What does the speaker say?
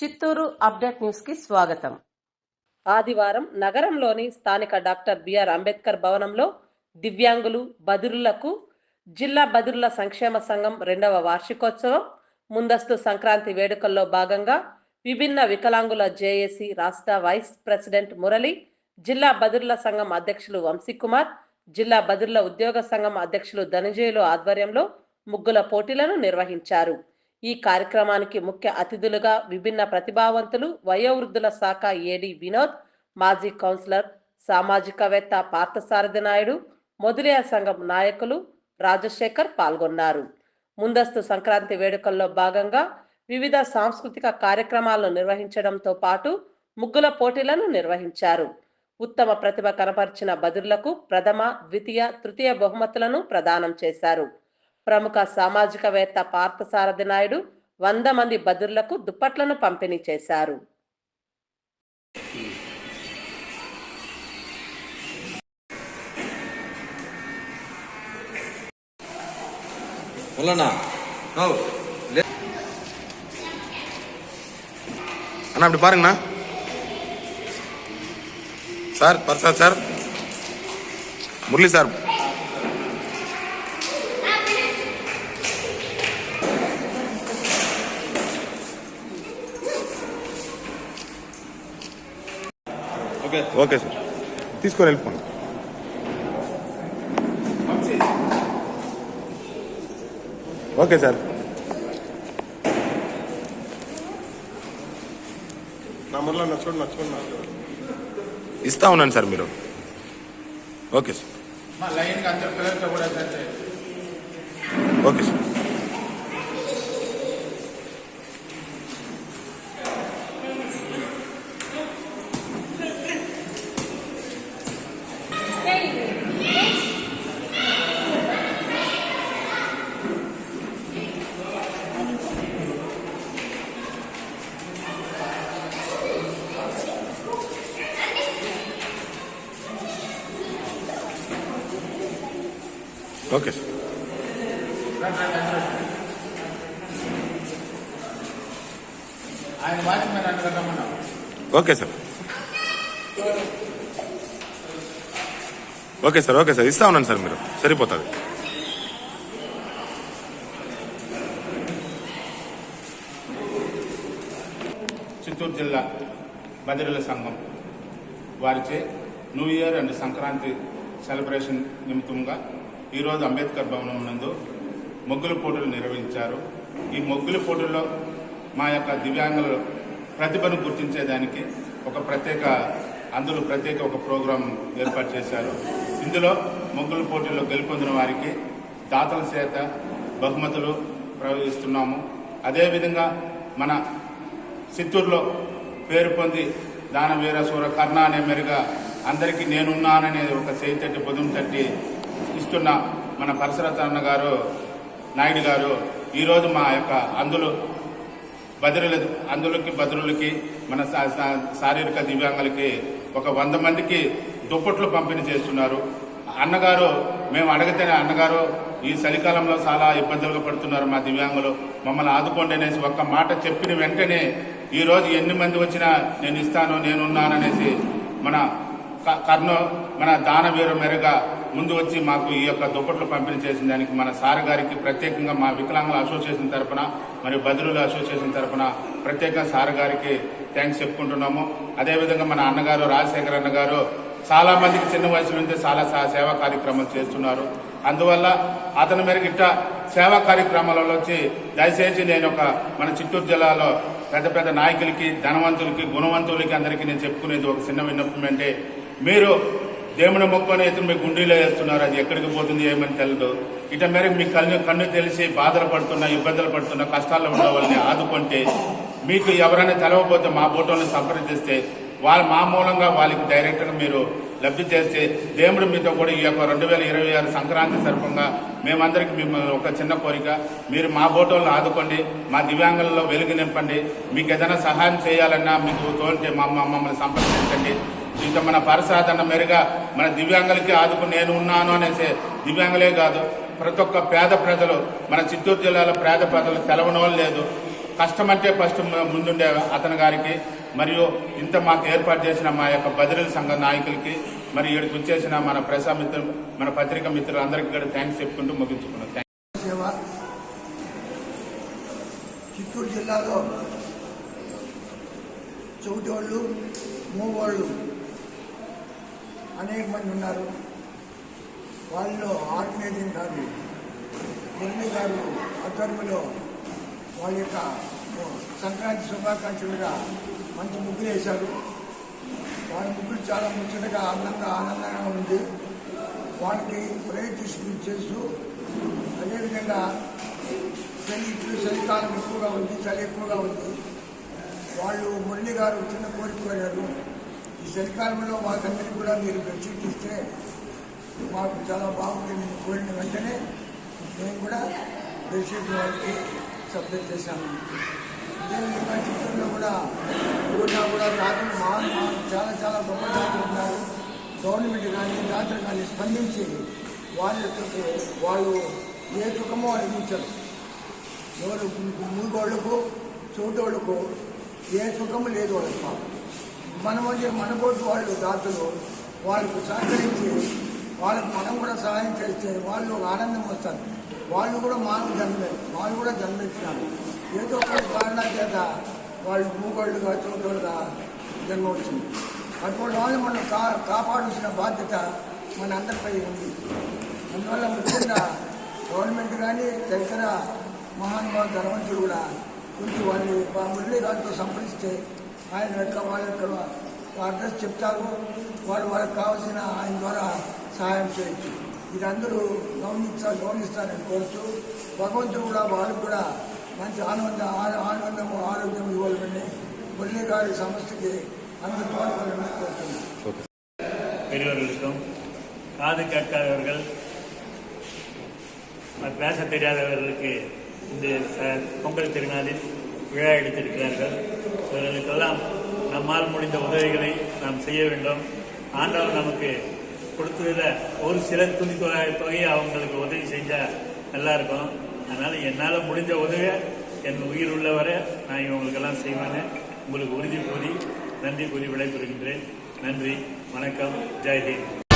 Chittoor update న్యూస్కి స్వాగతం. ఆదివారం నగరంలోని స్థానిక డాక్టర్ బిఆర్ అంబేద్కర్ భవనంలో దివ్యాంగులు బదిరులకు జిల్లా బదిరుల సంక్షేమ సంఘం రెండవ వార్షికోత్సవం ముందస్తు సంక్రాంతి వేడుకల్లో భాగంగా విభిన్న వికలాంగుల జేఏసీ రాష్ట్ర వైస్ ప్రెసిడెంట్ మురళి జిల్లా బదిరుల సంఘం అధ్యక్షులు వంశీకుమార్ జిల్లా బదిరుల ఉద్యోగ సంఘం అధ్యక్షులు ధనంజయులు ఆధ్వర్యంలో ముగ్గుల పోటీలను నిర్వహించారు. ఈ కార్యక్రమానికి ముఖ్య అతిథులుగా విభిన్న ప్రతిభావంతులు వయోవృద్ధుల శాఖ ఏడి వినోద్ మాజీ కౌన్సిలర్ సామాజికవేత్త పార్థసారథి నాయుడు మొదలయ సంఘం నాయకులు రాజశేఖర్ పాల్గొన్నారు. ముందస్తు సంక్రాంతి వేడుకల్లో భాగంగా వివిధ సాంస్కృతిక కార్యక్రమాలను నిర్వహించడంతో పాటు ముగ్గుల పోటీలను నిర్వహించారు. ఉత్తమ ప్రతిభ కనపరిచిన బదుర్లకు ప్రథమ ద్వితీయ తృతీయ బహుమతులను ప్రదానం చేశారు. ప్రముఖ సామాజికవేత్త పార్థసారథి నాయుడు వంద మంది బదుర్లకు దుప్పట్లను పంపిణీ చేశారు உள்ளண்ணா ஓ அண்ணா அப்படி பாருங்கண்ணா sir Prasad sir Murali sir Okay. Okay sir. తీసుకొని వెళ్ళిపోండి. Okay sir. నా మురళి నచ్చుకోండి నచ్చుకోండి నాకు. ఇస్తా ఉన్నాను సార్ మీరు. ఓకే సరే. Okay sir. Okay. Sir okay sir. Okay sir okay sir. ఇస్తా ఉన్నాను సార్ మీరు. సరిపోతుంది. చిత్తూరు జిల్లా బదిరుల సంఘం వారిచే new year and Sankranti celebration నిమిత్తంగా ఈరోజు అంబేద్కర్ భవనం నందు మొగ్గుల పోటీలు నిర్వహించారు. ఈ మొగ్గుల పోటీల్లో మా యొక్క దివ్యాంగుల ప్రతిభను గుర్తించేదానికి ఒక ప్రత్యేక అందులో ప్రత్యేక ఒక ప్రోగ్రాం ఏర్పాటు చేశారు. ఇందులో మొగ్గుల పోటీల్లో గెలుపొందిన వారికి దాతల చేత బహుమతులు ప్రవహిస్తున్నాము అదేవిధంగా మన చిత్తూరులో పేరు పొంది దాన వీరసూర కర్ణ అనే మెరుగా అందరికీ నేనున్నాననే ఒక చేయి తట్టి బుధం తట్టి ఇస్తున్న మన పరశురత గారు నాయుడు గారు ఈరోజు మా యొక్క అందులు బదిరుల అందులకి బదురులకి మన శారీరక దివ్యాంగులకి ఒక వంద మందికి దుప్పట్లు పంపిణీ చేస్తున్నారు. అన్నగారు మేము అడిగితేనే అన్నగారు ఈ చలికాలంలో చాలా ఇబ్బందులుగా పడుతున్నారు మా దివ్యాంగులు. మమ్మల్ని ఆదుకోండి అనేసి ఒక్క మాట చెప్పిన వెంటనే ఈరోజు ఎన్ని మంది వచ్చినా నేను ఇస్తాను నేనున్నాననేసి మన క- కర్ను మన దానవీరు మెరుగా ముందు వచ్చి మాకు ఈ యొక్క దుప్పట్లు పంపిణీ చేసిన దానికి మన సార్ గారికి ప్రత్యేకంగా మా వికలాంగుల అసోసియేషన్ తరఫున మరియు బదులుల అసోసియేషన్ తరపున ప్రత్యేకంగా సార్ గారికి థ్యాంక్స్ చెప్పుకుంటున్నాము. అదేవిధంగా మన అన్నగారు రాజశేఖర్ అన్నగారు చాలా మందికి చిన్న వయసు నుండి చాలా సేవా కార్యక్రమాలు చేస్తున్నారు. అందువల్ల అతని మేరకు ఇట్ట సేవా కార్యక్రమాలలో వచ్చి దయచేసి నేను ఒక మన చిత్తూరు జిల్లాలో పెద్ద పెద్ద నాయకులకి ధనవంతులకి గుణవంతులకి అందరికీ నేను చెప్పుకునేది ఒక చిన్న విన్నపం అంటే మీరు దేవుని మొక్కని అయితే మీ గుండీలో వేస్తున్నారు. అది ఎక్కడికి పోతుంది ఏమని తెలియదు ఇట మేరకు మీ కన్ను కన్ను తెలిసి బాధలు పడుతున్నా ఇబ్బందులు పడుతున్నా కష్టాల్లో ఉన్న వాళ్ళని ఆదుకుంటే మీకు ఎవరైనా తెలవకపోతే మా ఫోటోని సంప్రదిస్తే వాళ్ళ మా మూలంగా వాళ్ళకి డైరెక్ట్గా మీరు లబ్ధి చేస్తే దేవుడు మీతో కూడా ఈ యొక్క రెండు వేల ఇరవై ఆరు సంక్రాంతి సర్పంగా మేమందరికి మిమ్మల్ని ఒక చిన్న కోరిక. మీరు మా ఫోటోలను ఆదుకోండి మా దివ్యాంగులలో వెలుగు నింపండి. మీకు ఏదైనా సహాయం చేయాలన్నా మీకు తోలితే మా- మమ్మల్ని సంప్రదించండి. ఇంకా మన పరసాధన మెరుగా మన దివ్యాంగులకి ఆదుకు నేను ఉన్నాను అనేసి దివ్యాంగులే కాదు ప్రతి ఒక్క పేద ప్రజలు మన చిత్తూరు జిల్లాలో పేద ప్రజలు తెలవని లేదు. కష్టమంటే ఫస్ట్ ముందుండే అతని గారికి మరియు ఇంత మాకు ఏర్పాటు చేసిన మా యొక్క బదిలీల సంఘ నాయకులకి మరి ఇక్కడికి వచ్చేసిన మన ప్రసా మిత్రులు మన పత్రికా మిత్రులు అందరికీ కూడా థ్యాంక్స్ చెప్పుకుంటూ ముగించుకున్నాం. సేవ. చిత్తూరు జిల్లాలో చెవిటి వాళ్ళు మూవాళ్ళు అనేక మంది ఉన్నారు. వాళ్ళలో ఆర్గనైజింగ్ కాదు మురళి గారు ఆధ్వర్యంలో వాళ్ళ యొక్క సంక్రాంతి శుభాకాంక్షలుగా మంచి ముగ్గులు వేశారు. వాళ్ళ ముగ్గులు చాలా ముచ్చటగా అందంగా ఆనందంగా ఉంది. వాళ్ళకి ప్రయత్నిస్తూ చేస్తూ అదేవిధంగా చలి ఇప్పుడు చలికాలం ఎక్కువగా ఉంది చలి ఎక్కువగా ఉంది. వాళ్ళు మురళి గారు చిన్న కోరిక కోరారు. ఈ చలికాలంలో మాకందరికీ కూడా మీరు బెడ్షీట్ ఇస్తే మాకు చాలా బాగుంటుంది నేను కోరిన వెంటనే మేము కూడా బెడ్షీట్ వాళ్ళకి సప్లై చేశాము. అదేవిధంగా చిత్తూరులో కూడా కూడా కూడా రాత్రులు మాకు చాలా చాలా గొప్ప దాతలు ఉన్నారు. గవర్నమెంట్ కానీ దాతలు కానీ స్పందించి వాళ్ళకి వాళ్ళు ఏ సుఖమో అనిపించరు ఎవరు మూగోళ్ళకు చోటోళ్ళకు ఏ సుఖము లేదు వాళ్ళకి మన మనబోటి వాళ్ళు దాతలు వాళ్ళకు సహకరించి వాళ్ళకు మనం కూడా సహాయం చేస్తే వాళ్ళు ఆనందం వస్తారు. వాళ్ళు కూడా మానవ జన్మే వాళ్ళు కూడా జన్మించినారు. ఏదో ఒక కారణాల చేత వాళ్ళు మూగోళ్ళుగా చూడగా జన్మ వచ్చింది. అటువంటి వాళ్ళు మనం కా కాపాడాల్సిన బాధ్యత మన అందరిపై ఉంది. అందువల్ల ముఖ్యంగా గవర్నమెంట్ కానీ తదితర మహానుభావ ధనవంతులు కూడా కొంచెం వాళ్ళు మా గారితో సంప్రదిస్తే ఆయన యొక్క వాళ్ళ యొక్క అడ్రస్ చెప్తారు వాళ్ళు వాళ్ళకి కావాల్సిన ఆయన ద్వారా సహాయం చేయొచ్చు ఇది అందరూ గమనించాలి గమనిస్తారని కోరుతూ భగవంతుడు కూడా వాళ్ళకు కూడా మంచి ఆనంద ఆ- ఆనందము ఆరోగ్యం ఇవ్వాలని మురళి గారి సంస్థకి అందరూ తోడ్పడాలని కోరుతున్నాను பெரியவர்களுக்கும் காது கேட்காதவர்கள் பேச தெரியாதவர்களுக்கு இந்த ச- பொங்கல் திருநாளில் விழா எடுத்திருக்கிறார்கள். இவர்களுக்கெல்லாம் நம்மால் முடிந்த உதவிகளை நாம் செய்ய வேண்டும். ஆண்டவர் நமக்கு கொடுத்ததில் ஒரு சில துணி தொகையை அவங்களுக்கு உதவி செஞ்சால் நல்லா இருக்கும். அதனால் என்னால் முடிஞ்ச உதவியை என் உயிர் உள்ளவரை நான் இவங்களுக்கெல்லாம் செய்வேன்னு உங்களுக்கு உறுதி கூறி நன்றி கூறி விடைபெறுகின்றேன். நன்றி வணக்கம் ஜெய்ஹிந்த்